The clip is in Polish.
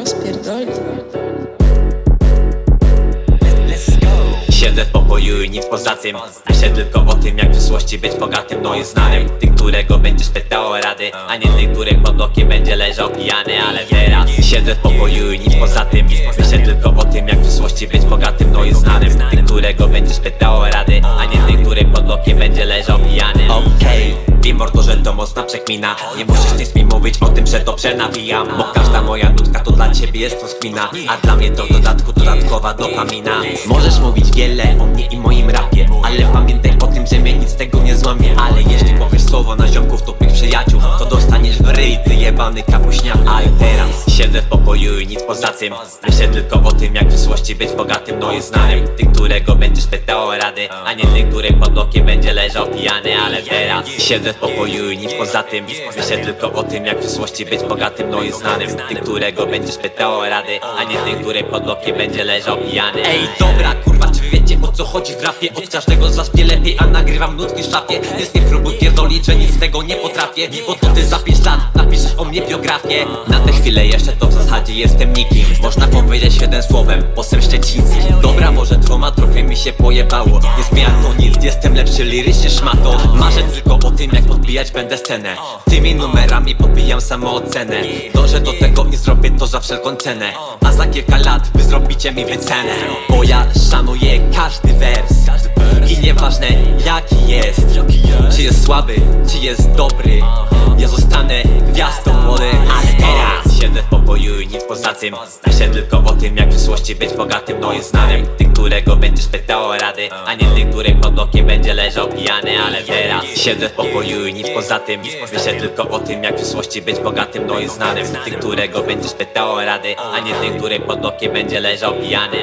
rozpierdoli. Siedzę w pokoju i nic poza tym. Myślę tylko o tym jak w przyszłości być bogatym. No i znanym Ty, którego będziesz pytał o rady. A nie ty, który pod okiem będzie leżał pijany. Ale teraz Siedzę w pokoju i nic poza tym. Myślę tylko o tym jak w przyszłości być bogatym. No i znanym Ty, którego będziesz pytał o rady to Nie musisz nic mi mówić o tym, że dobrze nawijam Bo każda moja nutka to dla ciebie jest rozkmina A dla mnie to w dodatku dodatkowa dopamina. Możesz mówić wiele o mnie i moim rapie Ale pamiętaj o tym, że mnie z tego nie złamie Ale jeśli powiesz słowo na ziomków tupych przyjaciół To dostaniesz w ryj, ty jebany kapuśniak. A teraz siedzę w pokoju i nic poza tym. Myślę tylko o tym, jak w przyszłości być bogatym. No i znanym. Ty, którego będziesz pytał o rady A nie ty, który pod okiem będzie leżał pijany. Ale teraz siedzę w pokoju i nic poza tym. Myślę tylko o tym, jak w przyszłości być bogatym. No i znanym. Ty, którego będziesz pytał o rady A nie ty, który pod okiem będzie leżał pijany. Ej, dobra, co chodzi w rapie? Od każdego z was mnie lepiej, a nagrywam nutki szafie. Więc nie próbuj pierdolić, że nic z tego nie potrafię. Bo to ty za pięć lat napiszesz o mnie biografię. Na tę chwilę jeszcze to w zasadzie jestem nikim. Można powiedzieć jeden słowem, posem szczeciński mi się pojebało. Nie zmienia to nic, jestem lepszy lirycznie szmato. Marzę tylko o tym jak podbijać będę scenę. Tymi numerami podbijam samoocenę. Dążę do tego i zrobię to za wszelką cenę. A za kilka lat wy zrobicie mi wycenę. Bo ja szanuję każdy wers. I nieważne jaki jest. Czy jest słaby, czy jest dobry. Ja zostanę gwiazdą młody Ale teraz siedzę w pokoju i nic poza tym. Myślę tylko o tym jak w przyszłości być bogatym. No i znanym którego będziesz pytał o rady. A nie ty, który pod okiem będzie leżał pijany Ale teraz siedzę w pokoju i nic poza tym. Myślę tylko o tym jak w przyszłości być bogatym No i znanym. Ty, którego będziesz pytał o rady. A nie ty, który pod okiem będzie leżał pijany